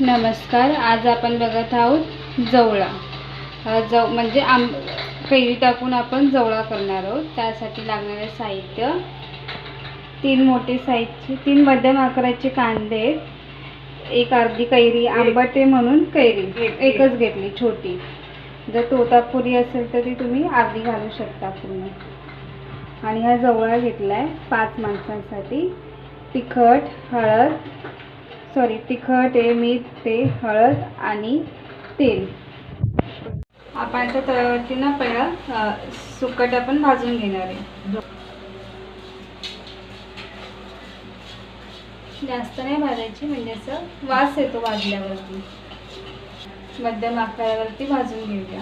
नमस्कार आज आपण बघत आहोत जवळा. जव म्हणजे आंब कैरी टाकून आपण जवळा करणार आहोत. त्यासाठी लागणारे साहित्य तीन मोठे साईजचे तीन मध्यम आकाराचे कांदे एक अर्धी कैरी आंबट आहे म्हणून कैरी एक- एकच घेतली छोटी. जर तोतापुरी असेल तर ती तुम्ही अर्धी घालू शकता पूर्ण. आणि हा जवळा घेतला आहे पाच माणसांसाठी. तिखट हळद सॉरी तिखट आहे मीठ ते हळद आणि तेल. आपण आता तव्यावरती ना पहिला सुकट आपण भाजून घेणार आहे. जास्त नाही भाजायची म्हणजे असं वास येतो भाजल्यावरती. मध्यम आकारावरती भाजून घेऊया.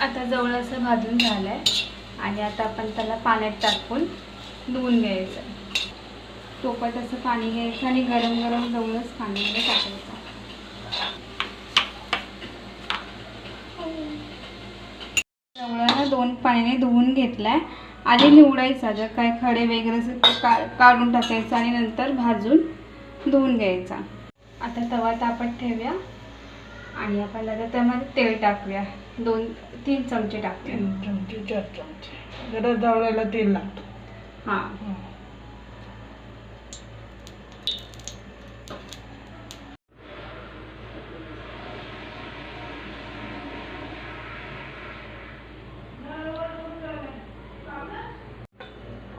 आता जवळ असं भाजून झालं आहे आणि आता आपण त्याला पाण्यात टाकून धुवून घ्यायचं. टोपात असं पाणी घ्यायचं आणि गरम गरम जवळच पाण्यामध्ये टाकायचं. जवळाला दोन पाण्याने धुवून घेतलाय. आधी निवडायचा जर काय खडे वगैरे का काढून टाकायचं आणि नंतर भाजून धुवून घ्यायचा. आता तवा तापत ठेवूया. आणि आपण आता त्यामध्ये तेल टाकूया. दोन तीन चमचे टाकूया. तीन चमचे चार चमचे. जरा जवळाला तेल लागतो. हां.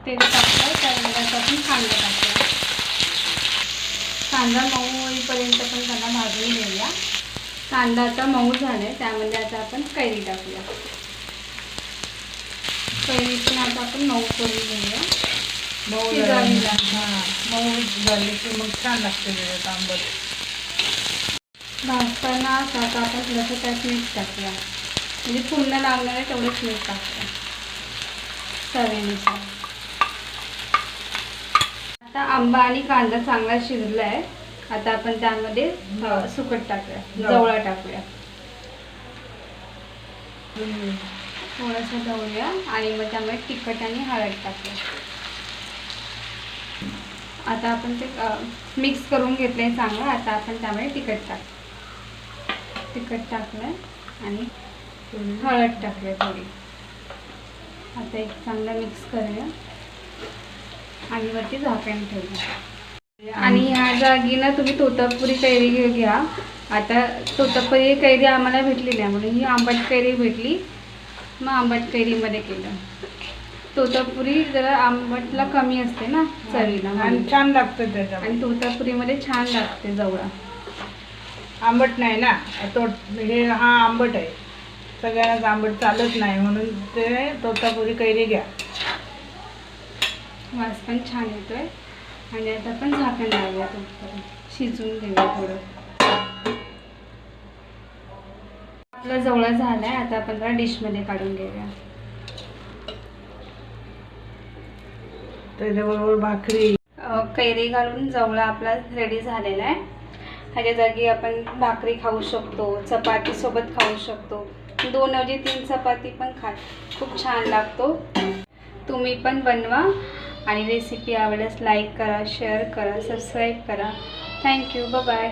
तेल टाकलं आता आपण कांदा टाकूया कांदा मऊ होईपर्यंत पण त्याला भाजून घेऊया. कांदा आता मऊ झालाय त्यामध्ये आता आपण कैरी टाकूया. कैरी पण आता आपण मऊ करून घेऊया. मऊ झाली. मऊ झाली की मग छान लागते आंबट. भाजताना आता आपण थोडंसं त्यात मीठ टाकूया. म्हणजे पूर्ण लागणार आहे तेवढंच मीठ टाकूया. चवीनुसार. आता आंबा आणि कांदा चांगला शिजला आहे आता आपण त्यामध्ये सुकट टाकूया. जवळा टाकूया. थोडंसं जवळूया आणि मग त्यामध्ये तिखट आणि हळद टाकूया. आता आपण ते मिक्स करून घेतलंय चांगलं. आता आपण त्यामध्ये तिखट टाक. तिखट टाकलंय आणि हळद टाकूया थोडी. आता एक चांगला मिक्स करूया. आणि वरती झाकण ठेवूया आणि ह्या जागी ना तुम्ही तोतापुरी कैरी घ्या. आता तोतापुरी कैरी आम्हाला भेटलेली आहे म्हणून ही आंबट कैरी भेटली. मग आंबट कैरीमध्ये केलं. तोतापुरी जरा आंबटला कमी असते ना चवीला आणि. छान लागतं त्याच्यामध्ये. आणि तोतापुरीमध्ये छान लागते जवळा. आंबट नाही ना तो हे हा आंबट आहे. सगळ्यांनाच आंबट चालत नाही म्हणून ते तोतापुरी कैरी घ्या. वास पण छान येतोय. आणि आता आपण झाकण लावूया तोपर्यंत. शिजून घेऊया थोडं. आपला जवळा झालाय. आता आपण त्याला डिशमध्ये काढून घेऊया. त्याच्याबरोबर भाकरी. कैरी घालून जवळा आपला रेडी झालेला आहे. ह्याच्या जागी आपण भाकरी खाऊ शकतो चपाती सोबत खाऊ शकतो. दोन ऐवजी तीन चपाती पण खा. खूप छान लागतो. तुम्ही पण बनवा. आणि रेसिपी आवडल्यास लाईक करा शेअर करा सबस्क्राईब करा. Thank you bye